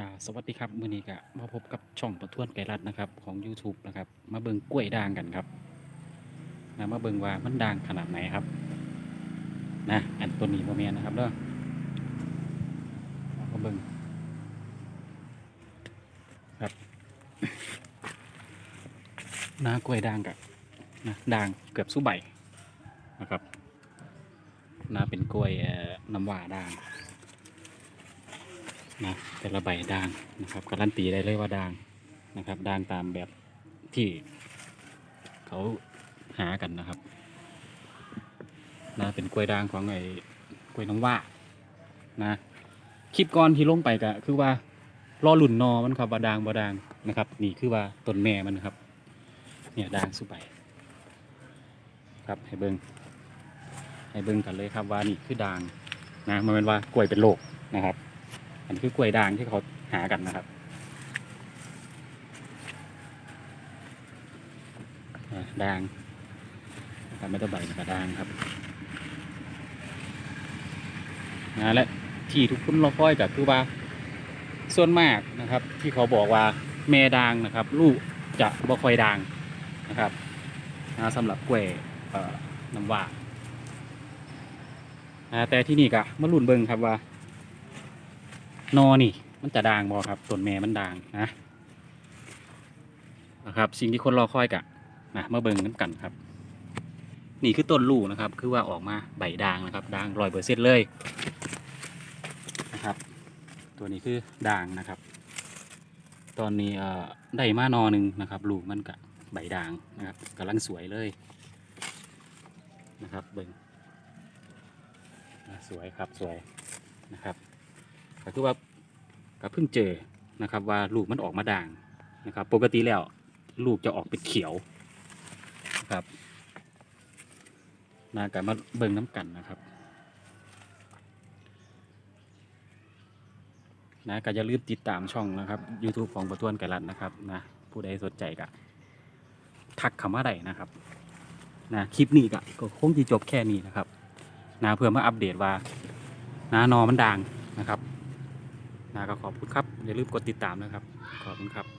อ่าสวัสดีครับมื้อนี้ก็มาพบกับช่องประท้วนไก่รัฐนะครับของ YouTube นะครับ มาเบิ่งกล้วยด่างกันครับนะมาเบิ่งว่ามันด่างขนาดไหนครับ นะอันตัวนี้บ่แม่นนะครับเด้อมาเบิ่งครับหน้ากล้วยด่างกับนะด่างเกือบสู้ใบนะครับหน้าเป็นกล้วยน้ำว้าด่าง นะแต่ละใบด่างนะครับการันตีได้เลยว่าด่างนะครับด่างตามแบบที่เขาหากันนะครับนะเป็นกล้วยด่างของไอ้กล้วยน้ำว่านะคลิปก่อนที่ลงไปก็คือว่ารอหลุ่นนอมันครับว่าด่างบ่ด่างนะครับ นี่คือว่าต้นแม่มันนะครับ เนี่ยด่างสุใบครับให้เบิงให้เบิงกันเลยครับว่านี่คือด่างนะมันเป็นว่ากล้วยเป็นโรคนะครับ อันนี้คือกล้วยด่างที่เขาหากันนะครับด่างนะครับไม่ต้องใบนะครับด่างครับนะและที่ทุกคนรอคอยก็คือว่าส่วนมากนะครับ ที่เขาบอกว่าแม่ด่างนะครับ ลูกจะบ่ค่อยด่างนะครับนะสำหรับกล้วยน้ำว่าอ่าแต่ที่นี่ก็มาลุ้นเบิงครับว่า นอนี่ มันจะด่างบอครับต้นแม่มันด่างนะนะครับสิ่งที่คนรอคอยกะนะมาเบิ่งน้ำกันครับ นี่คือต้นลูกนะครับ คือว่าออกมาใบด่างนะครับด่างร้อยเปอร์เซ็นต์เลยนะครับ ตัวนี้คือด่างนะครับ ตอนนี้เอ่อได้มานอหนึ่งนะครับ ลูกมันกะใบด่างนะครับกำลังสวยเลยนะครับเบิ่งสวยครับสวยนะครับ ก็คือว่าก็เพิ่งเจอนะครับ ว่าลูกมันออกมาด่างนะครับ ปกติแล้วลูกจะออกเป็นเขียวนะครับนากันมาเบิ่งน้ำกันนะครับนะก็อย่าลืมติดตามช่องนะครับ YouTube ของประทวนไก่รัดนะครับนะผู้ใดสนใจก็ทักเข้ามาได้นะครับนะคลิปนี้ก็คงจะจบแค่นี้นะครับนะเพื่อมาอัปเดตว่านะนอมันด่างนะครับ นะก็ขอบคุณครับอย่าลืมกดติดตามนะครับ ขอบคุณครับ